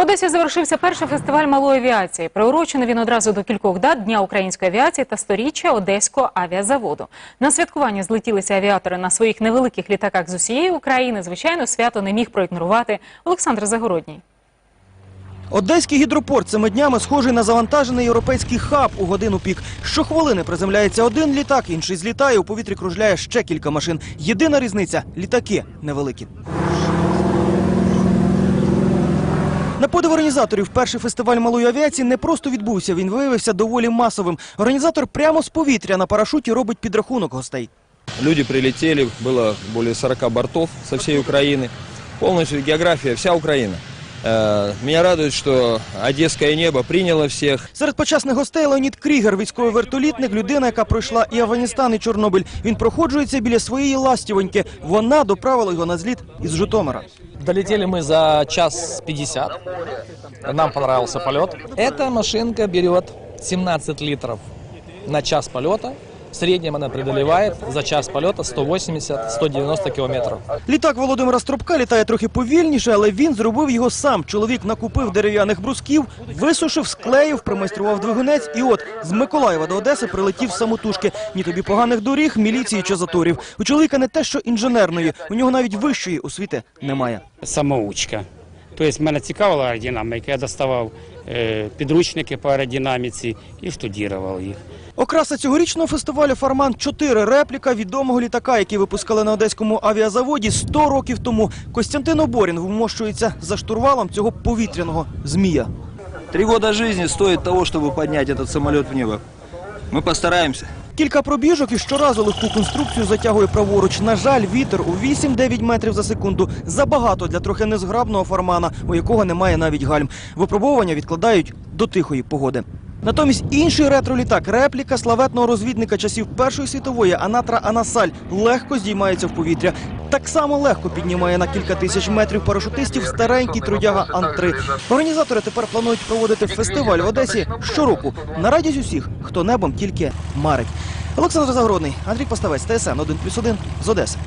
Одесі завершився перший фестиваль малої авіації. Приурочений він одразу до кількох дат Дня української авіації та сторіччя Одеського авіазаводу. На святкування злетілися авіатори на своїх невеликих літаках з усієї України. Звичайно, свято не міг проігнорувати Олександр Загородній. Одеський гідропорт цими днями схожий на завантажений європейський хаб у годину пік. Щохвилини приземляється один літак, інший злітає, у повітрі кружляє ще кілька машин. Єдина різниця – літаки невеликі. На подив організаторів перший фестиваль малої авіації не просто відбувся, він виявився доволі масовим. Організатор прямо з повітря на парашуті робить підрахунок гостей. Люди прилетели, было более 40 бортов со всей Украины. Полностью география, вся Украина. Э, Меня радует, что Одесское небо приняло всех. Серед почесних гостей Леонід Крігер, військовий вертолітник, людина, яка пройшла і Афганістан, і Чорнобиль. Він проходжується біля своєї ластівоньки. Вона доправила його на зліт із Житомира. Долетели мы за час 50. Нам понравился полет. Эта машинка берет 17 литров на час полета. В среднем она преодолевает за час полета 180-190 километров. Літак Володимира Стропка літає трохи повільніше, але він зробив його сам. Чоловік накупив дерев'яних брусків, висушив, склеїв, примайстрував двигунець. І от з Миколаєва до Одеси прилетів самотужки. Ні тобі поганих доріг, міліції чи заторів. У чоловіка не те, що інженерної, у нього навіть вищої освіти немає. самоучка. Тобто мене цікавила аеродинаміка, я доставав е, підручники по аеродинаміці і штудував їх. Окраса цьогорічного фестивалю Фарман 4 репліка відомого літака, який випускали на одеському авіазаводі 100 років тому. Костянтин Оборін вмощується за штурвалом цього повітряного змія. Три года жизни стоит того, чтобы поднять этот самолет в небо. Мы постараемся. Кілька пробіжок і щоразу легку конструкцію затягує праворуч. На жаль, вітер у 8-9 метрів за секунду забагато для трохи незграбного фармана, у якого немає навіть гальм. Випробовування відкладають до тихої погоди. Натомість інший ретролітак, репліка славетного розвідника часів Першої світової Анатра Анасаль легко здіймається в повітря. Так само легко піднімає на кілька тисяч метрів парашутистів старенький трудяга Ан-3. Організатори тепер планують проводити фестиваль в Одесі щороку на радість усіх, хто небом тільки марить. Олександр Загородний, Андрій Поставець, ТСН 1+,1 з Одеси.